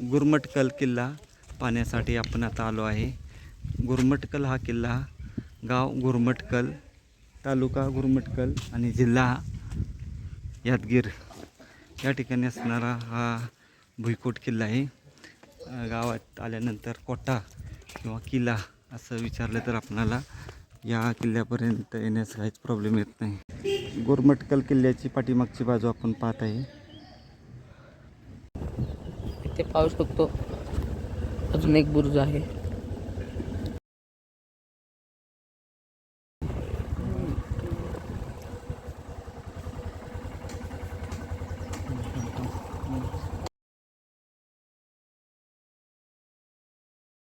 गुरमटकल किल्ला पाहण्यासाठी आपण आता आलो आहे. गुरमटकल हा किल्ला गाव गुरमटकल तालुका गुरमटकल आणि जिल्हा यादगीर या ठिकाणी असणारा हा भुईकोट किल्ला आहे. गावात आल्यानंतर कोटा किंवा किल्ला असं विचारलं तर आपणाला या किल्ल्यापर्यंत येण्यास काहीच प्रॉब्लेम येत नाही. गुरमटकल किल्ल्याची पाठीमागची बाजू आपण पाहत आहे. इथे पाहू शकतो. अजून एक बुरुज आहे.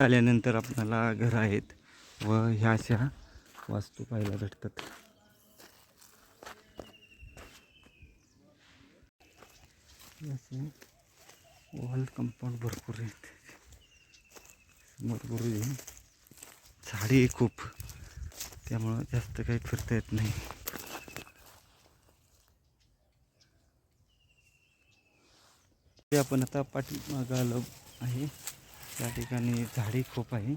आल्यानंतर आपल्याला घर आहेत व ह्या अशा वास्तू पाहायला भेटतात. Yes, वॉल कंपाऊंड भरपूर आहे भरपूर आहे. झाडी आहे खूप. त्यामुळं जास्त काही फिरता येत नाही. ते आपण आता पाठीमागं आलो आहे. त्या ठिकाणी झाडी खूप आहे.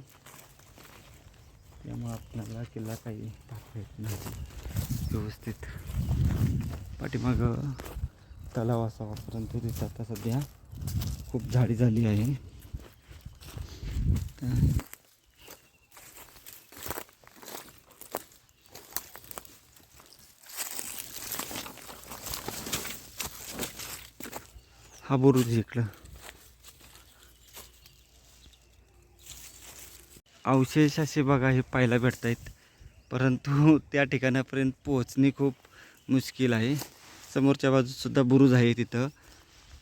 त्यामुळं आपल्याला किल्ला काही पाहता येत नाही. व्यवस्थित. पाठीमागं तलाव असावा परंतु तिथं आता सध्या. खूप झाडी झाली आहे. हा बुरुज इकडं. अवशेष असे बघा हे पाहायला भेटत आहेत परंतु त्या ठिकाणापर्यंत पोहोचणे खूप मुश्किल आहे. समोरच्या बाजूसुद्धा बुरुज आहे तिथं.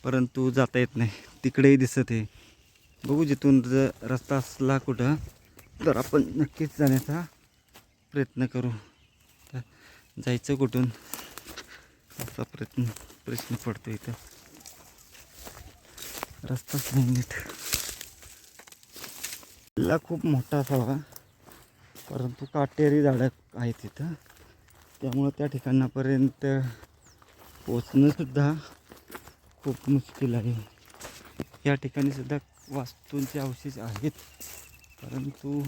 परंतु जाता येत नाही. तिकडेही दिसत आहे. बघू जिथून जर रस्ता असला कुठं तर आपण नक्कीच जाण्याचा प्रयत्न करू. तर जायचं कुठून? असा प्रयत्न प्रश्न पडतो इथं. रस्ताच नाही नीट किल्ला खूप मोठा असावा. परंतु काटेरी झाडं आहेत तिथं त्यामुळं त्या ठिकाणापर्यंत पोचणंसुद्धा खूप मुश्किल आहे. या ठिकाणी सुद्धा वास्तूंचे अवशेष आहेत. परंतु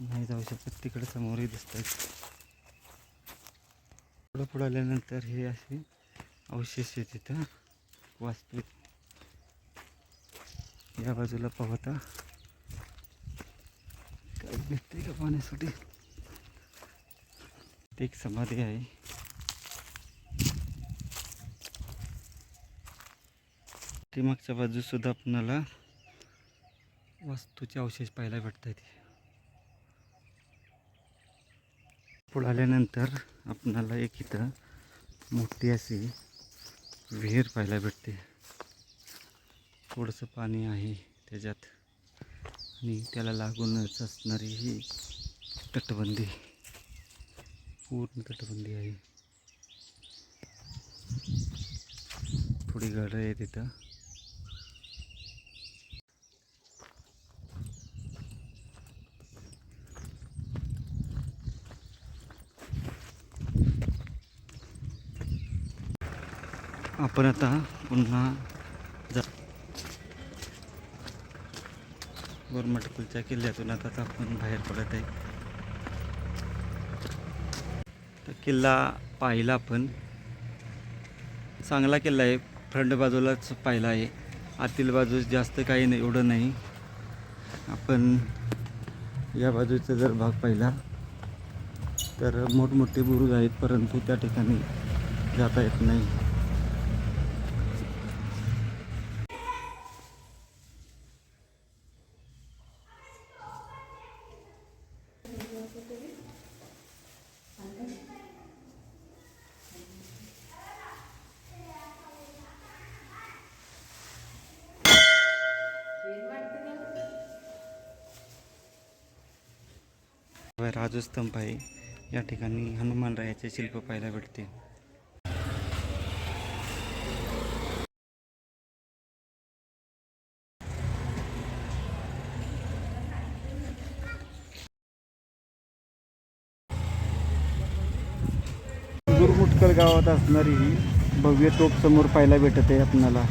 नाही जाऊ शकत तिकडे समोरही दिसत आहेत पुढं पुढं आल्यानंतर हे असे अवशेष आहे तिथं वास्तू. या बाजूला पाहता काय भेटते का पाण्यासाठी ते एक समाधी आहे. ते मागच्या बाजूसुद्धा आपणाला वास्तूचे अवशेष पाहायला भेटत आहेत पुढे आल्यानंतर आपणाला एक इथं मोठी अशी विहीर पाहायला भेटते. थोडंसं पाणी आहे त्याच्यात. आणि त्याला लागूनच असणारी ही तटबंदी पूर्ण तटबंदी आहे. थोडी गड आहे तिथं. आपण आता पुन्हा जा गोरमटकुलच्या किल्ल्यातून आता आपण बाहेर पडत आहे. तर किल्ला पाहिला आपण. चांगला किल्ला आहे. फ्रंट बाजूलाच पाहिला आहे. आतील बाजूस जास्त काही नाही एवढं नाही. आपण या बाजूचा जर भाग पाहिला तर मोठमोठे बुरुज आहेत परंतु त्या ठिकाणी जाता येत नाही. राजस्तंभ आहे. या ठिकाणी हनुमानरायाचे शिल्प पाहायला भेटते गुरमुटकर गावात असणारी ही भव्य तोफ समोर पाहायला भेटत आहे आपणाला.